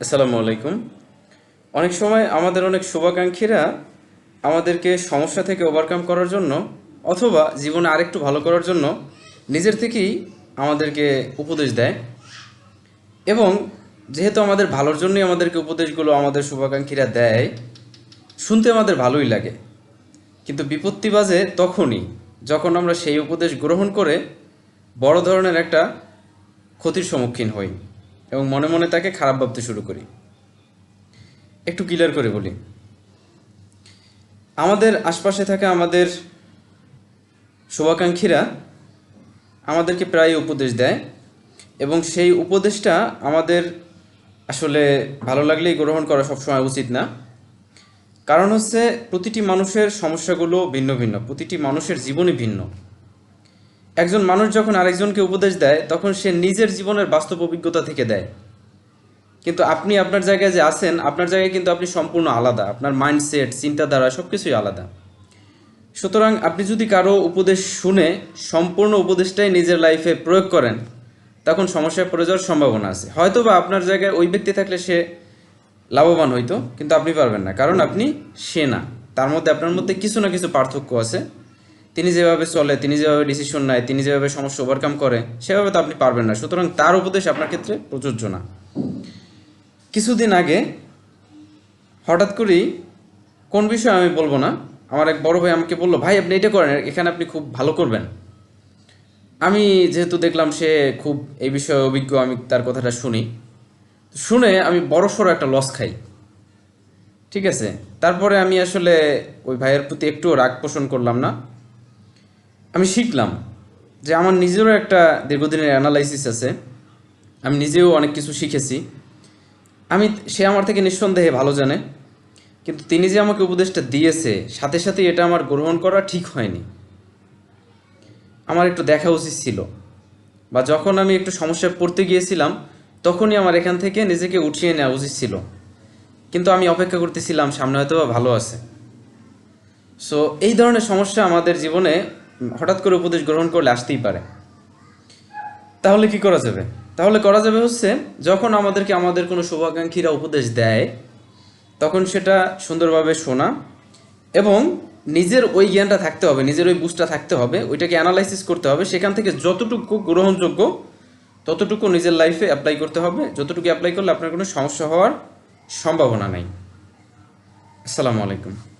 আসসালামু আলাইকুম। অনেক সময় আমাদের অনেক শুভাকাঙ্ক্ষীরা আমাদেরকে সমস্যা থেকে ওভারকাম করার জন্য অথবা জীবনে আরেকটু ভালো করার জন্য নিজের থেকেই আমাদেরকে উপদেশ দেয়। এবং যেহেতু আমাদের ভালোর জন্যই আমাদেরকে উপদেশগুলো আমাদের শুভাকাঙ্ক্ষীরা দেয়, শুনতে আমাদের ভালোই লাগে। কিন্তু বিপত্তি বাজে তখনই যখন আমরা সেই উপদেশ গ্রহণ করে বড় ধরনের একটা ক্ষতির সম্মুখীন হই। এবং মনে মনে তাকে খারাপ ভাবতে শুরু করি। একটু ক্লিয়ার করে বলি। আমাদের আশপাশে থাকা আমাদের শুভাকাঙ্ক্ষীরা আমাদেরকে প্রায় উপদেশ দেয় এবং সেই উপদেশটা আমাদের আসলে ভালো লাগলেই গ্রহণ করা সবসময় উচিত না। কারণ হচ্ছে প্রতিটি মানুষের সমস্যাগুলো ভিন্ন ভিন্ন, প্রতিটি মানুষের জীবনই ভিন্ন। একজন মানুষ যখন আরেকজনকে উপদেশ দেয়, তখন সে নিজের জীবনের বাস্তব অভিজ্ঞতা থেকে দেয়। কিন্তু আপনি আপনার জায়গায় যে আছেন, আপনার জায়গায় কিন্তু আপনি সম্পূর্ণ আলাদা। আপনার মাইন্ডসেট চিন্তাধারা সব কিছুই আলাদা। সুতরাং আপনি যদি কারও উপদেশ শুনে সম্পূর্ণ উপদেশটাই নিজের লাইফে প্রয়োগ করেন, তখন সমস্যায় পড়ে যাওয়ার সম্ভাবনা আছে। হয়তো বা আপনার জায়গায় ওই ব্যক্তি থাকলে সে লাভবান হইতো, কিন্তু আপনি পারবেন না। কারণ আপনি সে না। তার মধ্যে আপনার মধ্যে কিছু না কিছু পার্থক্য আছে। তিনি যেভাবে চলে, তিনি যেভাবে ডিসিশন নেয়, তিনি যেভাবে সমস্যা ওভারকাম করে, সেভাবে তো আপনি পারবেন না। সুতরাং তার উপদেশ আপনার ক্ষেত্রে প্রযোজ্য না। কিছুদিন আগে হঠাৎ করেই কোন বিষয়ে আমি বলব না, আমার এক বড় ভাই আমাকে বলল, ভাই, আপনি এটা করেন, এখানে আপনি খুব ভালো করবেন। আমি যেহেতু দেখলাম সে খুব এই বিষয়ে অভিজ্ঞ, আমি তার কথাটা শুনি। শুনে আমি বড় সড়ো একটা লস খাই। ঠিক আছে? তারপরে আমি আসলে ওই ভাইয়ের প্রতি একটুও রাগ পোষণ করলাম না। আমি শিখলাম যে আমার নিজেরও একটা দীর্ঘদিনের অ্যানালাইসিস আছে। আমি নিজেও অনেক কিছু শিখেছি। আমি, সে আমার থেকে নিঃসন্দেহে ভালো জানে। কিন্তু তিনি যে আমাকে উপদেশটা দিয়েছে, সাথে সাথে এটা আমার গ্রহণ করা ঠিক হয়নি। আমার একটু দেখা উচিত ছিল। বা যখন আমি একটু সমস্যায় পড়তে গিয়েছিলাম, তখনই আমার এখান থেকে নিজেকে উঠিয়ে নেওয়া উচিত ছিল। কিন্তু আমি অপেক্ষা করতেছিলাম, সামনে হয়তো ভালো আছে। সো এই ধরনের সমস্যা আমাদের জীবনে হঠাৎ করে উপদেশ গ্রহণ করলে আসতেই পারে। তাহলে কি করা যাবে? তাহলে করা যাবে হচ্ছে, যখন আমাদেরকে, আমাদের কোনো শুভাকাঙ্ক্ষীরা উপদেশ দেয়, তখন সেটা সুন্দরভাবে শোনা এবং নিজের ওই জ্ঞানটা থাকতে হবে, নিজের ওই বুঝটা থাকতে হবে, ওইটাকে অ্যানালাইসিস করতে হবে, সেখান থেকে যতটুকু গ্রহণযোগ্য, ততটুকু নিজের লাইফে অ্যাপ্লাই করতে হবে, যতটুকু অ্যাপ্লাই করলে আপনার কোনো সমস্যা হওয়ার সম্ভাবনা নেই। আসসালামু আলাইকুম।